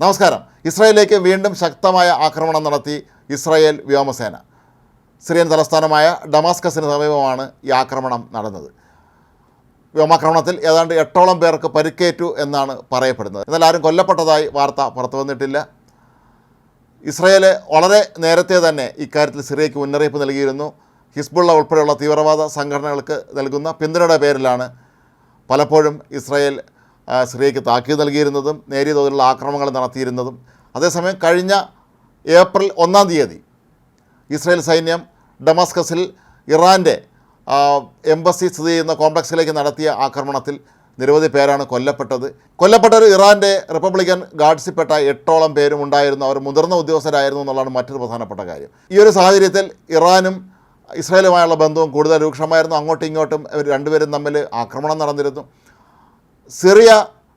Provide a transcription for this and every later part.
നമസ്കാരം. ഇസ്രായേലിലേക്ക് വീണ്ടും ശക്തമായ ആക്രമണം നടത്തി ഇസ്രായേൽ വ്യോമസേന. സിറിയൻ തലസ്ഥാനമായ ഡമാസ്കസിന് സമീപമാണ് ഈ ആക്രമണം നടന്നത്. വ്യോമാക്രമണത്തിൽ ഏതാണ്ട് എട്ടോളം പേർക്ക് പരിക്കേറ്റു എന്നാണ് പറയപ്പെടുന്നത്. എന്നാൽ ആരും കൊല്ലപ്പെട്ടതായി വാർത്ത പുറത്തു വന്നിട്ടില്ല. ഇസ്രയേൽ വളരെ നേരത്തെ തന്നെ ഇക്കാര്യത്തിൽ സിറിയയ്ക്ക് മുന്നറിയിപ്പ് നൽകിയിരുന്നു. ഹിസ്ബുള്ള ഉൾപ്പെടെയുള്ള തീവ്രവാദ സംഘടനകൾക്ക് നൽകുന്ന പിന്തുണയുടെ പേരിലാണ് പലപ്പോഴും ഇസ്രായേൽ സിറിയയ്ക്ക് താക്കീത് നൽകിയിരുന്നതും നേരിയ തോതിലുള്ള ആക്രമണങ്ങൾ നടത്തിയിരുന്നതും. അതേസമയം കഴിഞ്ഞ ഏപ്രിൽ ഒന്നാം തീയതി ഇസ്രയേൽ സൈന്യം ഡമാസ്കസിൽ ഇറാന്റെ എംബസി സ്ഥിതി ചെയ്യുന്ന കോംപ്ലക്സിലേക്ക് നടത്തിയ ആക്രമണത്തിൽ നിരവധി പേരാണ് കൊല്ലപ്പെട്ടത്. കൊല്ലപ്പെട്ടവർ ഇറാന്റെ റിപ്പബ്ലിക്കൻ ഗാർഡ്സിൽപ്പെട്ട എട്ടോളം പേരും ഉണ്ടായിരുന്നു. അവർ മുതിർന്ന ഉദ്യോഗസ്ഥരായിരുന്നു എന്നുള്ളതാണ് മറ്റൊരു പ്രധാനപ്പെട്ട കാര്യം. ഈ ഒരു സാഹചര്യത്തിൽ ഇറാനും ഇസ്രായേലുമായുള്ള ബന്ധവും കൂടുതൽ രൂക്ഷമായിരുന്നു. അങ്ങോട്ടും ഇങ്ങോട്ടും ഇവർ രണ്ടുപേരും തമ്മിൽ ആക്രമണം നടന്നിരുന്നു. സിറിയ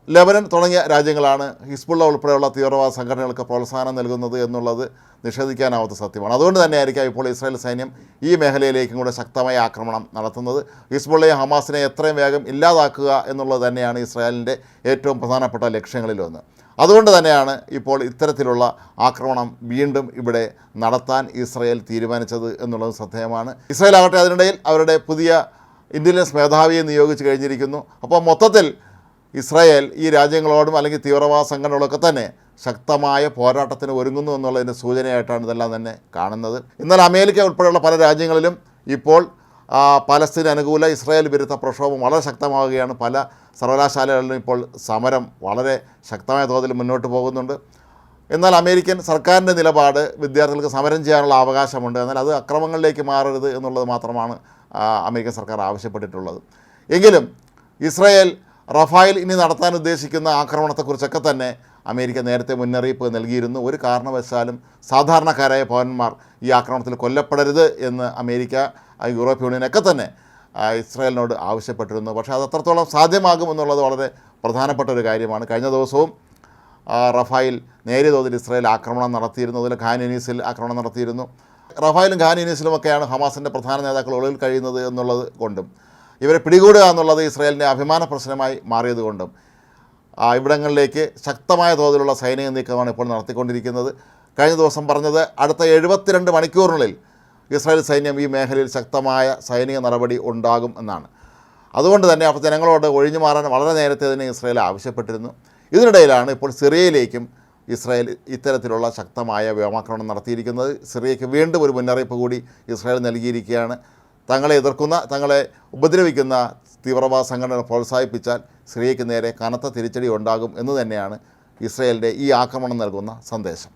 ലെബനൻ തുടങ്ങിയ രാജ്യങ്ങളാണ് ഹിസ്ബുള്ള ഉൾപ്പെടെയുള്ള തീവ്രവാദ സംഘടനകൾക്ക് പ്രോത്സാഹനം നൽകുന്നത് എന്നുള്ളത് നിഷേധിക്കാനാവാത്ത സത്യമാണ്. അതുകൊണ്ട് തന്നെയായിരിക്കാം ഇപ്പോൾ ഇസ്രായേൽ സൈന്യം ഈ മേഖലയിലേക്കും കൂടെ ശക്തമായ ആക്രമണം നടത്തുന്നത്. ഹിസ്ബുള്ളയെ ഹമാസിനെ എത്രയും വേഗം ഇല്ലാതാക്കുക എന്നുള്ളത് തന്നെയാണ് ഇസ്രായേലിന്റെ ഏറ്റവും പ്രധാനപ്പെട്ട ലക്ഷ്യങ്ങളിലൊന്ന് അതുകൊണ്ട് തന്നെയാണ് ഇപ്പോൾ ഇത്തരത്തിലുള്ള ആക്രമണം വീണ്ടും ഇവിടെ നടത്താൻ ഇസ്രായേൽ തീരുമാനിച്ചത് എന്നുള്ളത് ശ്രദ്ധേയമാണ്. ഇസ്രായേൽ ആകട്ടെ അതിനിടയിൽ അവരുടെ പുതിയ ഇന്റലിജൻസ് മേധാവിയെ നിയോഗിച്ച് കഴിഞ്ഞിരിക്കുന്നു. അപ്പോൾ മൊത്തത്തിൽ ഇസ്രായേൽ ഈ രാജ്യങ്ങളോടും അല്ലെങ്കിൽ തീവ്രവാദ സംഘടനകളൊക്കെ തന്നെ ശക്തമായ പോരാട്ടത്തിന് ഒരുങ്ങുന്നു എന്നുള്ളതിന്റെ സൂചനയായിട്ടാണ് ഇതെല്ലാം തന്നെ കാണുന്നത്. എന്നാൽ അമേരിക്ക ഉൾപ്പെടെയുള്ള പല രാജ്യങ്ങളിലും ഇപ്പോൾ പലസ്തീൻ അനുകൂല ഇസ്രായേൽ വിരുദ്ധ പ്രക്ഷോഭം വളരെ ശക്തമാവുകയാണ്. പല സർവകലാശാലകളിലും ഇപ്പോൾ സമരം വളരെ ശക്തമായ തോതിൽ മുന്നോട്ട് പോകുന്നുണ്ട്. എന്നാൽ അമേരിക്കൻ സർക്കാരിന്റെ നിലപാട് വിദ്യാർത്ഥികൾക്ക് സമരം ചെയ്യാനുള്ള അവകാശമുണ്ട്. എന്നാൽ അത് അക്രമങ്ങളിലേക്ക് മാറരുത് എന്നുള്ളത് മാത്രമാണ് അമേരിക്കൻ സർക്കാർ ആവശ്യപ്പെട്ടിട്ടുള്ളത്. എങ്കിലും ഇസ്രായേൽ റഫായിൽ ഇനി നടത്താൻ ഉദ്ദേശിക്കുന്ന ആക്രമണത്തെക്കുറിച്ചൊക്കെ തന്നെ അമേരിക്ക നേരത്തെ മുന്നറിയിപ്പ് നൽകിയിരുന്നു. ഒരു കാരണവശാലും സാധാരണക്കാരായ പൗരന്മാർ ഈ ആക്രമണത്തിൽ കൊല്ലപ്പെടരുത് എന്ന് അമേരിക്ക യൂറോപ്യൻ യൂണിയനൊക്കെ തന്നെ ഇസ്രായേലിനോട് ആവശ്യപ്പെട്ടിരുന്നു. പക്ഷേ അത് അത്രത്തോളം സാധ്യമാകും എന്നുള്ളത് വളരെ പ്രധാനപ്പെട്ട ഒരു കാര്യമാണ്. കഴിഞ്ഞ ദിവസവും റഫായിൽ നേരിയ തോതിൽ ഇസ്രായേൽ ആക്രമണം നടത്തിയിരുന്നു. അതിൽ ഖാൻ യൂനീസിൽ ആക്രമണം നടത്തിയിരുന്നു. റഫായിലും ഖാൻ യൂനീസിലുമൊക്കെയാണ് ഹമാസിന്റെ പ്രധാന നേതാക്കൾ ഒളിവിൽ കഴിയുന്നത് എന്നുള്ളത് കൊണ്ടും ഇവരെ പിടികൂടുക എന്നുള്ളത് ഇസ്രായേലിന്റെ അഭിമാന പ്രശ്നമായി മാറിയതുകൊണ്ടും ഇവിടങ്ങളിലേക്ക് ശക്തമായ തോതിലുള്ള സൈനിക നീക്കമാണ് ഇപ്പോൾ നടത്തിക്കൊണ്ടിരിക്കുന്നത്. കഴിഞ്ഞ ദിവസം പറഞ്ഞത് അടുത്ത എഴുപത്തിരണ്ട് മണിക്കൂറിനുള്ളിൽ ഇസ്രായേൽ സൈന്യം ഈ മേഖലയിൽ ശക്തമായ സൈനിക നടപടി ഉണ്ടാകും എന്നാണ്. അതുകൊണ്ട് തന്നെ അപ്പോൾ ജനങ്ങളോട് ഒഴിഞ്ഞു മാറാൻ വളരെ നേരത്തെ തന്നെ ഇസ്രായേൽ ആവശ്യപ്പെട്ടിരുന്നു. ഇതിനിടയിലാണ് ഇപ്പോൾ സിറിയയിലേക്കും ഇസ്രായേൽ ഇത്തരത്തിലുള്ള ശക്തമായ വ്യോമാക്രമണം നടത്തിയിരിക്കുന്നത്. സിറിയയ്ക്ക് വീണ്ടും ഒരു മുന്നറിയിപ്പ് കൂടി ഇസ്രായേൽ നൽകിയിരിക്കുകയാണ്. തങ്ങളെ എതിർക്കുന്ന തങ്ങളെ ഉപദ്രവിക്കുന്ന തീവ്രവാദ സംഘടന പ്രോത്സാഹിപ്പിച്ചാൽ സിറിയയ്ക്ക് നേരെ കനത്ത തിരിച്ചടി ഉണ്ടാകും എന്ന് തന്നെയാണ് ഇസ്രയേലിന്റെ ഈ ആക്രമണം നൽകുന്ന സന്ദേശം.